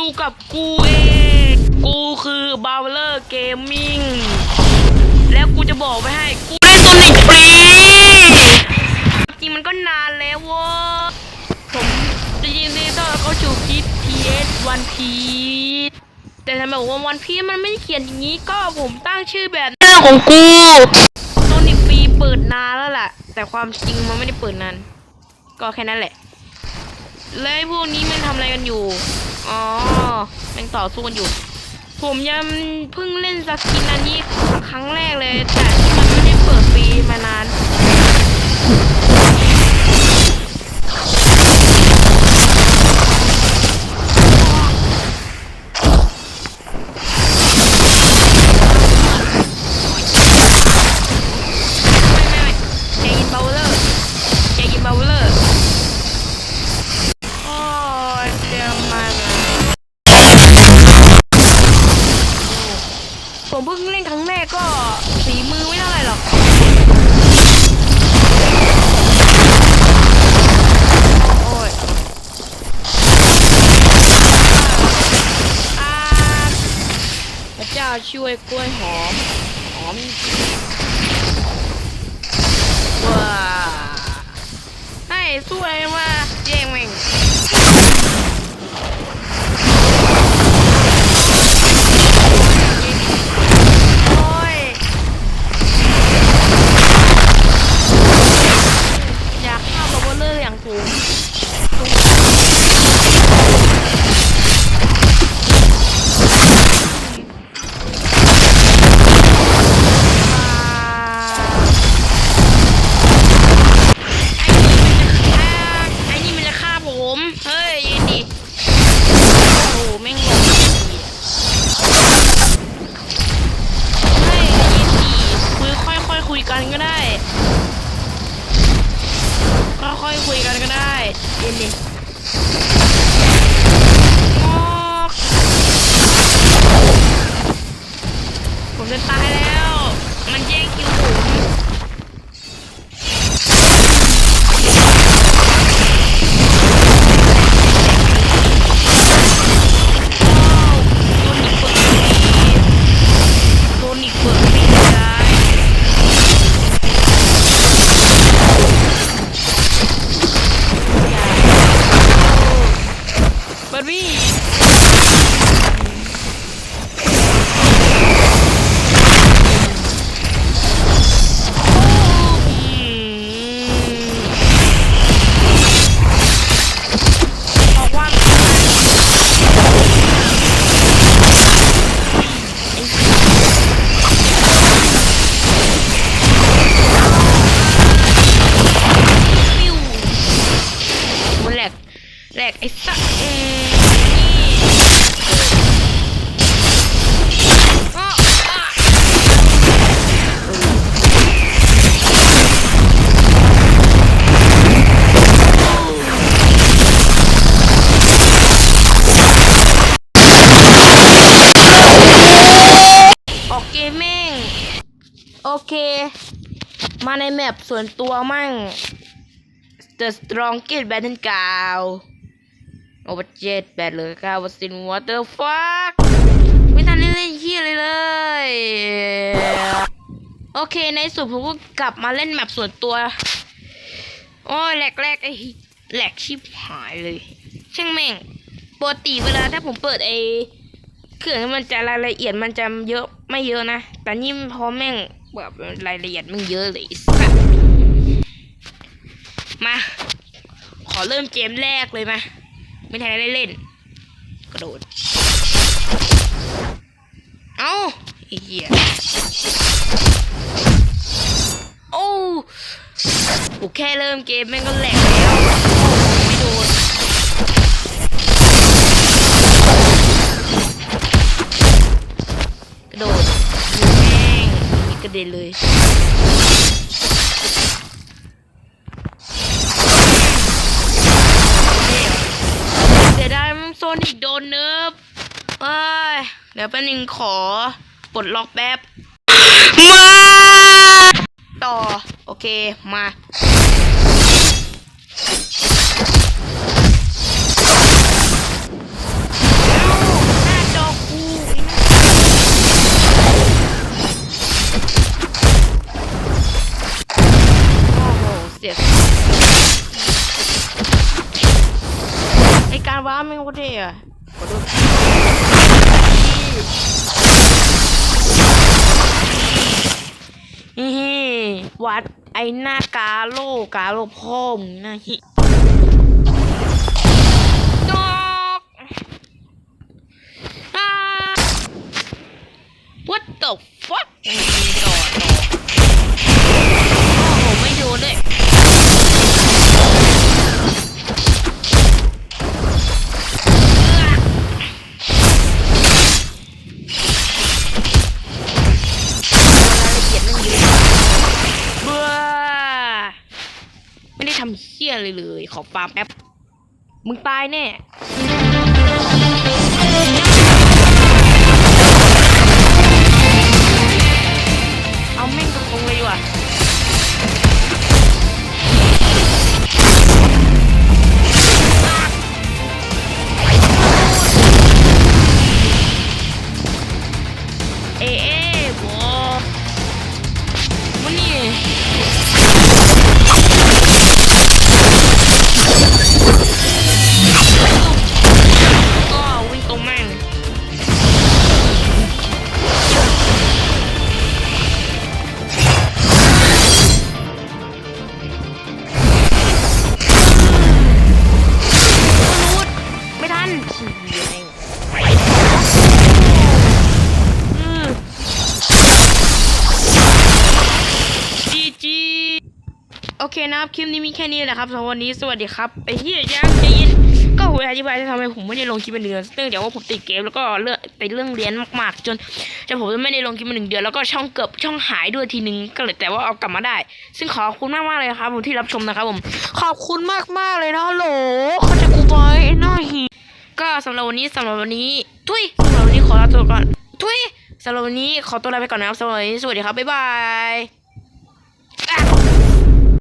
อยู่กับกูเอง กูคือบาวเลอร์เกมมิ่ง แล้วกูจะบอกไว้ให้ กูเล่นโซนิกฟรี จริงมันก็นานแล้วเว้ยผมจะยินดีต้อนรับเข้าสู่คลิป TS One Piece แต่ทำไมบอกว่า One Piece มันไม่เขียนอย่างนี้ก็ผมตั้งชื่อแบบหน้าของกูโซนิกฟรีเปิดนานแล้วล่ะ แต่ความจริงมันไม่ได้เปิดนาน ก็แค่นั้นแหละ แล้วพวกนี้มันทำอะไรกันอยู่ อ๋อแมันต่อสู้กันอยู่ ผมยังเพิ่งเล่นสกินอันนี้ครั้งแรกเลย แต่มันไม่ได้เปิดฟรีมานาน ผมเพิ่งเล่นครั้งแรกก็สีมือไม่เท่าไหร่หรอกโอ้ยอ่าพระเจ้าช่วยกล้วยหอม หอม ผมจนตาย กไอ้สัสเออนี่อ้ออะออกเกมแม่ง โอเค มาในแมปส่วนตัวมั่ง The Strongest Battle Ground โอ้เจ็ดแปดเลยค่ะวัสินวอเตอร์ฟักไม่ทันได้เล่นเฮียเลยเลย โอเคในสุดผมก็กลับมาเล่นแมปส่วนตัว โอ้ยแหลกแรกไอ้แหลกชิบหายเลย ช่างแม่งปกติเวลาถ้าผมเปิดไอ้เครื่องมันจะรายละเอียดมันจะเยอะไม่เยอะนะ แต่นี่พอแม่งแบบรายละเอียดมันเยอะเลยสัสมา ขอเริ่มเกมแรกเลยมา ไม่ทันได้เล่น กระโดด เอาไอ้เหี้ยโอ้กูแค่เริ่มเกมแม่งก็แหลกแล้วไม่โดนกระโดดแม่งอีกระเด็นเลย นอีกโดนเนิร์ฟเอ้ยเดี๋ยวแป๊บนึงขอปลดล็อกแป๊บ มา ต่อ โอเค มา อะขอดูฮิฮิวัดไอหน้ากาโลกาโลพ่อมงนะฮิดอกอ่า What the fuck ต่อต่ ทำเฮี้ยเลยเลย ขอฟาร์มแป๊บมึงตายแน่ ขี่แม่งจีจีโอเคนะครับ คลิปนี้มีแค่นี้แหละครับสำหรับวันนี้สวัสดีครับไอ้เหี้ยยังใจเย็นก็ผมอธิบายที่ทำไมผมไม่ได้ลงคลิปเป็นเดือนเนื่องจากว่าผมติดเกมแล้วก็เรื่องติดเรื่องเรียนมากๆ จนจนผมไม่ได้ลงคลิปมาหนึ่งเดือนแล้วก็ช่องเกือบช่องหายด้วยทีนึงก็เลยแต่ว่าเอากลับมาได้ ซึ่งขอบคุณมากๆเลยครับผมที่รับชมนะครับผมขอบคุณมากๆเลยนะโหลเขาจะกูไว้หน้าหี ก็สำหรับวันนี้สำหรับวันนี้ทุยสำหรับวันนี้ขอลาตัวก่อนทุยสำหรับวันนี้ขอตัวลาไปก่อนนะครับสำหรับวันนี้สวัสดีครับบ๊ายบาย